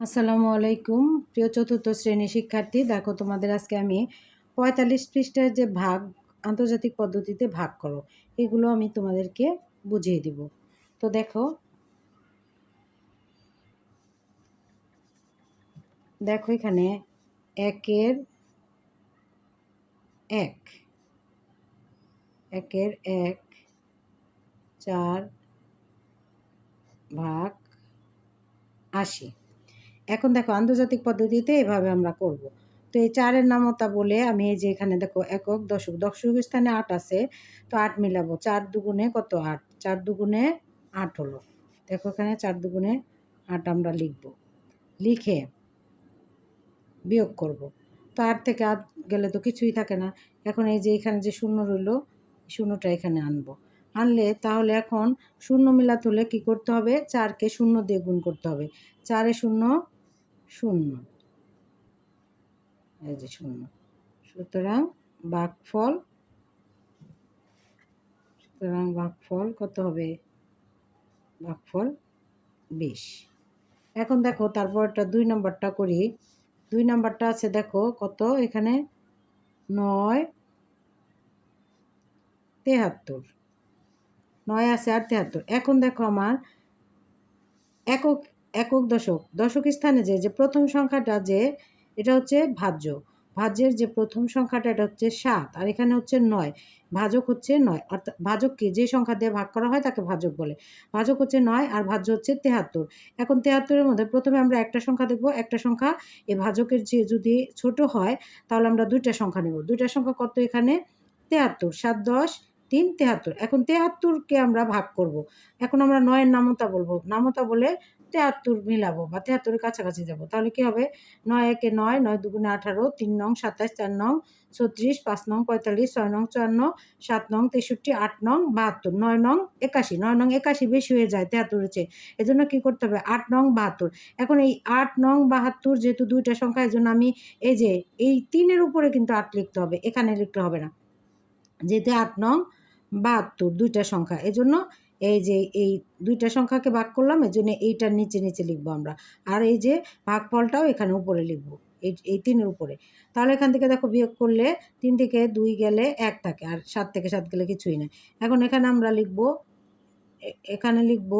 আসসালামু আলাইকুম। প্রিয় চতুর্থ শ্রেণির শিক্ষার্থী, দেখো তোমাদের আজকে আমি পঁয়তাল্লিশ পৃষ্ঠার যে ভাগ, আন্তর্জাতিক পদ্ধতিতে ভাগ করো, এগুলো আমি তোমাদেরকে বুঝিয়ে দিব। তো দেখো দেখো এখানে একের এক একের এক, চার ভাগ আশি। এখন দেখো আন্তর্জাতিক পদ্ধতিতে এভাবে আমরা করব। তো এই চারের নামতা বলে আমি এই যে এখানে দেখো একক, দশক দশক স্থানে আট আছে, তো আট মিলাবো। চার দুগুণে কত আট? চার দুগুণে আট হলো। দেখো এখানে চার দুগুণে আট আমরা লিখব। লিখে বিয়োগ করব। তো আট থেকে আট গেলে তো কিছুই থাকে না। এখন এই যে এখানে যে শূন্য রইল শূন্যটা এখানে আনব। আনলে তাহলে এখন শূন্য মিলাতে হলে কী করতে হবে? চারকে শূন্য দিয়ে গুণ করতে হবে। চারে শূন্য শূন্য। এই যে শূন্য। সুতরাং বাঘফল সুতরাং বাঘফল কত হবে? বাঘফল বিশ। এখন দেখো তারপরটা দুই নম্বরটা করি। দুই নম্বরটা আছে দেখো কত? এখানে নয়, তেহাত্তর। নয় আছে আর তেহাত্তর। এখন দেখো আমার একক একক দশক। দশক স্থানে যে যে প্রথম সংখ্যাটা যে, এটা হচ্ছে ভাজ্য। ভাজ্যের যে প্রথম সংখ্যাটা, এটা হচ্ছে সাত, আর এখানে হচ্ছে নয়। ভাজক হচ্ছে নয়। অর্থাৎ ভাজককে যে সংখ্যা দিয়ে ভাগ করা হয়, তাকে ভাজক বলে। ভাজক হচ্ছে নয়, আর ভাজ্য হচ্ছে তেহাত্তর। এখন তেহাত্তরের মধ্যে প্রথমে আমরা একটা সংখ্যা দেখব। একটা সংখ্যা এই ভাজকের যে যদি ছোট হয়, তাহলে আমরা দুইটা সংখ্যা নেব। দুইটা সংখ্যা কত এখানে? তেহাত্তর। সাত, দশ, তিন, তেহাত্তর। এখন তেহাত্তরকে আমরা ভাগ করব। এখন আমরা নয়ের নামতা বলব। নামতা বলে তেহাত্তর মিলাবো বা তেহাত্তরের কাছাকাছি যাব। তাহলে কি হবে? নয় একে নয় নয় দুগুণে আঠারো, তিন নং সাতাশ, চার নং ছত্রিশ, পাঁচ নং পঁয়তাল্লিশ, ছয় নং চুয়ান্ন, সাত নং তেষট্টি, আট নং বাহাত্তর, নয় নং একাশি, নয় নং একাশি বেশি হয়ে যায় তেহাত্তরের চেয়ে। এজন্য কী করতে হবে? আট নং বাহাত্তর। এখন এই আট নং বাহাত্তর যেহেতু দুইটা সংখ্যা এই জন্য আমি এই যে এই তিনের উপরে কিন্তু আট লিখতে হবে, এখানে লিখতে হবে না। যেহেতু আট নং বাহাত্তর দুইটা সংখ্যা, এজন্য এই যে এই দুইটা সংখ্যাকে ভাগ করলাম এই জন্য এইটার নিচে নিচে লিখব আমরা। আর এই যে ভাগফলটাও এখানে উপরে লিখব, এই এই তিনের উপরে। তাহলে এখান থেকে দেখো বিয়োগ করলে তিন থেকে দুই গেলে এক থাকে, আর সাত থেকে সাত গেলে কিছুই নেই। এখন এখানে আমরা লিখব এখানে লিখব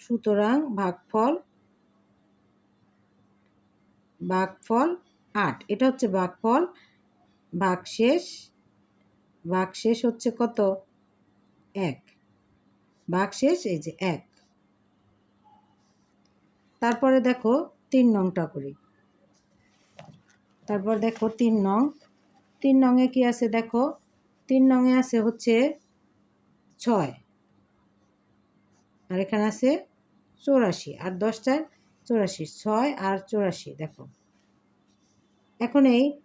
সুতরাং ভাগফল ভাগফল আট। এটা হচ্ছে ভাগফল, ভাগশেষ ভাগশেষ হচ্ছে কত? এক। ভাগশেষ এই যে এক। তারপরে দেখো তিন নংটা করি। তারপর দেখো তিন নং। তিন নংয়ে কি আছে দেখো? তিন নংয়ে আছে হচ্ছে ছয়। আর এখানে আছে চৌরাশি। আর দশটার চৌরাশি, ছয় আর চৌরাশি, দেখো। এখন এই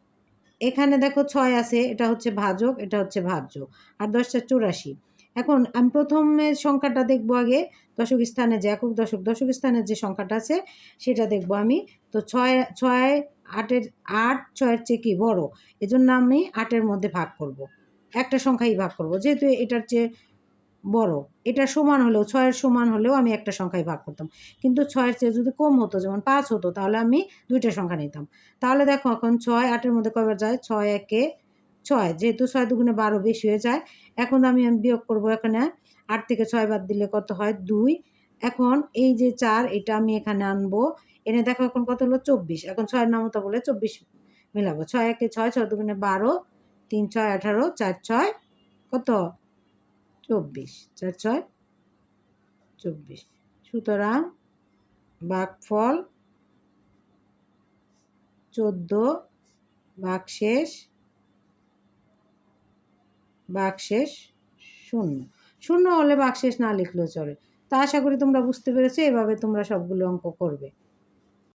এখানে দেখো ছয় আছে, এটা হচ্ছে ভাজক, এটা হচ্ছে ভাজ্য। আর দশটা চৌরাশি। এখন আমি প্রথমে সংখ্যাটা দেখব আগে, দশক স্থানে যে একক দশক দশক স্থানের যে সংখ্যাটা আছে, সেটা দেখব আমি। তো ছয় ছয় আটের, আট ছয়ের চেয়ে কি বড়? এজন্য আমি আটের মধ্যে ভাগ করব। একটা সংখ্যাই ভাগ করব। যেহেতু এটার চেয়ে বড়, এটা সমান হলেও, ছয়ের সমান হলেও আমি একটা সংখ্যায় ভাগ করতাম। কিন্তু ছয়ের চেয়ে যদি কম হতো, যেমন পাঁচ হতো, তাহলে আমি দুইটা সংখ্যা নিতাম। তাহলে দেখো এখন ছয় আটের মধ্যে কবার যায়? ছয় একে ছয়, যেহেতু ছয় দুগুণে বারো বেশি হয়ে যায়, এখন আমি আমি বিয়োগ করব এখানে আট থেকে ছয় বাদ দিলে কত হয়? দুই। এখন এই যে চার, এটা আমি এখানে আনব। এনে দেখো এখন কত হলো? চব্বিশ। এখন ছয়ের নামতা বলে চব্বিশ মিলাবো। ছয় একে ছয় ছয় দুগুণে বারো, তিন ছয় আঠারো, চার ছয়, কত? চব্বিশ। চার ছয়, চব্বিশ। সুতরাং বাঘফল চোদ্দ বাঘশেষ বাকশেষ শূন্য। শূন্য হলে বাকশেষ না লিখলেও চলে। তা আশা করি তোমরা বুঝতে পেরেছ, এভাবে তোমরা সবগুলো অঙ্ক করবে।